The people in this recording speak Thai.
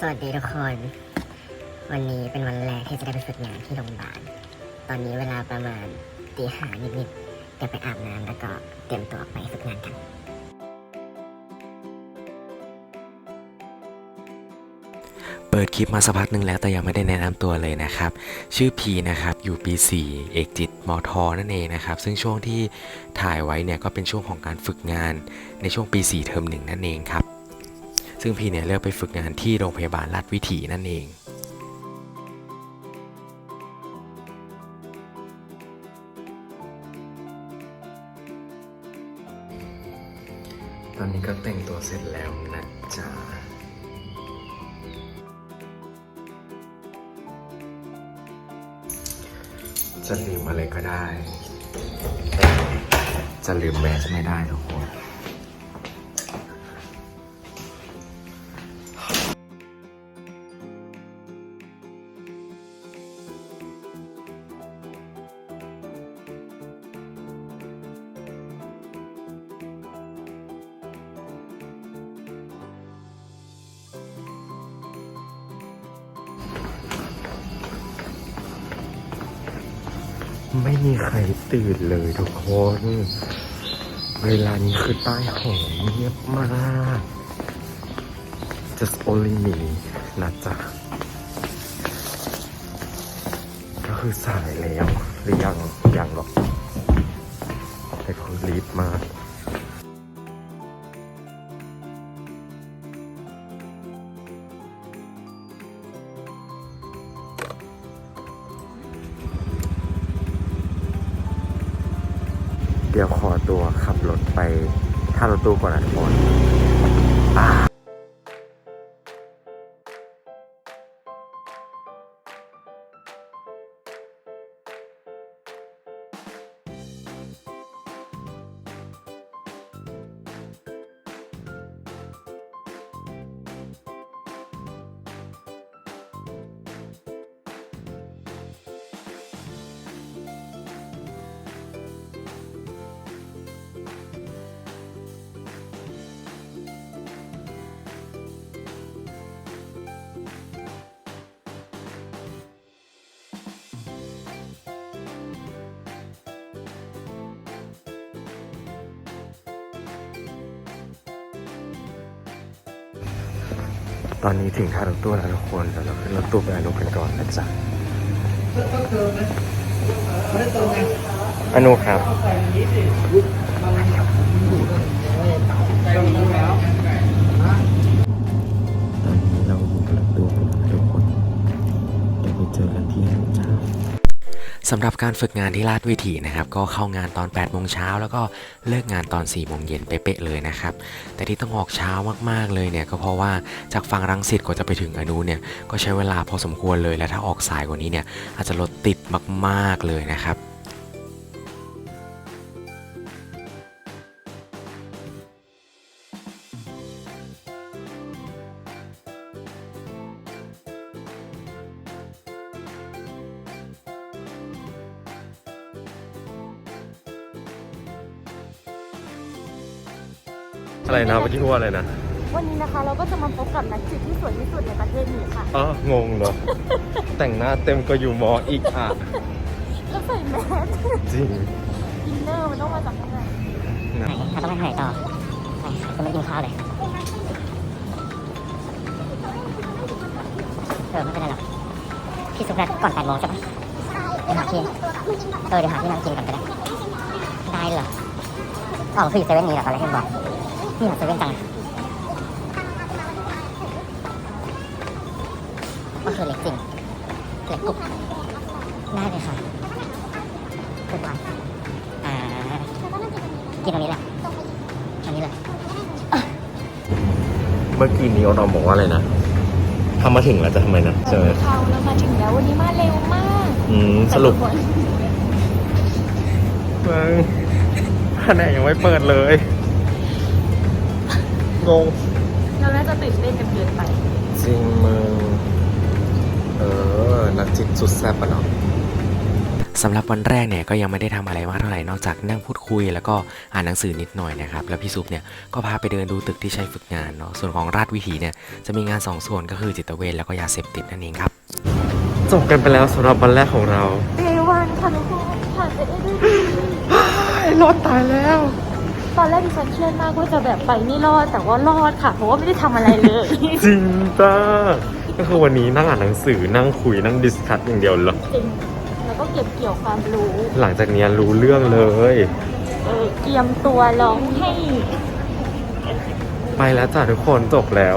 สวัสดีทุกคน วันนี้เป็นวันแรกที่จะได้ไปฝึกงานที่โรงพยาบาล ตอนนี้เวลาประมาณตีห้านิดๆเดี๋ยวไปอาบน้ำแล้วก็เตรียมตัวไปฝึกงานกันเปิดคลิปมาสักพักหนึ่งแล้วแต่ยังไม่ได้แนะนำตัวเลยนะครับ ชื่อพีนะครับอยู่ปี 4 เอกจิตมทนั่นเองนะครับซึ่งช่วงที่ถ่ายไว้เนี่ยก็เป็นช่วงของการฝึกงานในช่วงปี 4 เทอมหนึ่งนั่นเองครับ ซึ่งพีเนี่ยเลือกไปฝึกงานที่โรงพยาบาลราชวิถีนั่นเองตอนนี้ก็แต่งตัวเสร็จแล้วนะจ๊ะจะลืมอะไรก็ได้ จะลืมแมสไม่ได้ทุกคน ไม่มีใครตื่นเลยทุกคน เวลานี้คือใต้หอเงียบมาก just only me นะจ๊ะ ก็คือสายแล้ว หรือยังยังหรอกแต่คือรีบมาก เดี๋ยวขอตัวขับรถไปท่ารถตู้ก่อนนะทุกคน อ่าตอนนี้ถึงท่ารถตู้แล้วทุกคนเดี๋ยวเราขึ้นรถตู้ไปอนุกันก่อนนะจ๊ะอนุครับ สำหรับการฝึกงานที่ลาดวิถีนะครับก็เข้างานตอน8โมงเช้าแล้วก็เลิกงานตอน4โมงเย็นเป๊ะเลยนะครับ แต่ที่ต้องออกเช้ามากๆเลยเนี่ยก็เพราะว่าจากฝั่งรังสิตกว่าจะไปถึงอนุเนี่ยก็ใช้เวลาพอสมควรเลยและถ้าออกสายกว่านี้เนี่ยอาจจะรถติดมากๆเลยนะครับ อะไรนะเมื่อกี้พูดว่าอะไรนะวันนี้นะคะเราก็จะมาพบกับนักจิตที่สวยที่สุดในประเทศนี้ค่ะอ๋องงเหรอ แต่งหน้าเต็มก็อยู่มออีกอะ แล้วใส่แมสจริงอินเนอร์มันต้องมาจากข้างในนะเราต้องไปไหนต่อไปจะไม่กินข้าวเลยเออไม่เป็นไรหรอกพี่ซุปนัดก่อนแปดโมงใช่ไหมเดี๋ยวหาที่เออเดี๋ยวหาที่นั่งกินก่อนก็ได้ได้เหรออ๋อคืออยู่เซเว่นนี้เหรอตอนแรกที่บอก นี่เหรอเซเว่นจังก็คือเล็กจริงเล็กกุ๊บได้เลยค่ะทุกวันอ่ากินตรงนี้แหละตรงนี้เลยเมื่อกี้นี้เราบอกว่าอะไรนะทำมาถึงแล้วจะทำไมนะใช่ไหมเขาแล้วมาถึงแล้ววันนี้มาเร็วมากอืมสรุปแต่ทุกคนมึงแผนกยังไม่เปิดเลย งงเราน่าจะตื่นเต้นกันเกินไป จริงมึงเออนักจิตสุดแซ่บปะเนาะสำหรับวันแรกเนี่ยก็ยังไม่ได้ทำอะไรมากเท่าไหร่นอกจากนั่งพูดคุย แล้วก็อ่านหนังสือนิดหน่อยนะครับแล้วพี่ซุปเนี่ยก็พาไปเดินดูตึกที่ใช้ฝึกงานเนาะส่วนของราชวิถีเนี่ยจะมีงานสองส่วนก็คือจิตเวชแล้วก็ยาเสพติดนั่นเองครับจบกันไปแล้วสำหรับวันแรกของเราเดวันค่ะทุกคนผ่านไปได้ด้วยดีรอดตายแล้ว ตอนแรกดิฉันเครียดมากว่าจะแบบไปไม่รอดแต่ว่ารอดค่ะ เพราะว่าไม่ได้ทำอะไรเลย จริงจ้าก็คือวันนี้นั่งอ่านหนังสือนั่งคุยนั่งดิสคัทอย่างเดียวเลยจริงแล้วก็เก็บเกี่ยวความรู้ หลังจากเนี้ยรู้เรื่องเลย เออเตรียมตัวร้องให้ ไปแล้วจ้าทุกคนจบแล้ว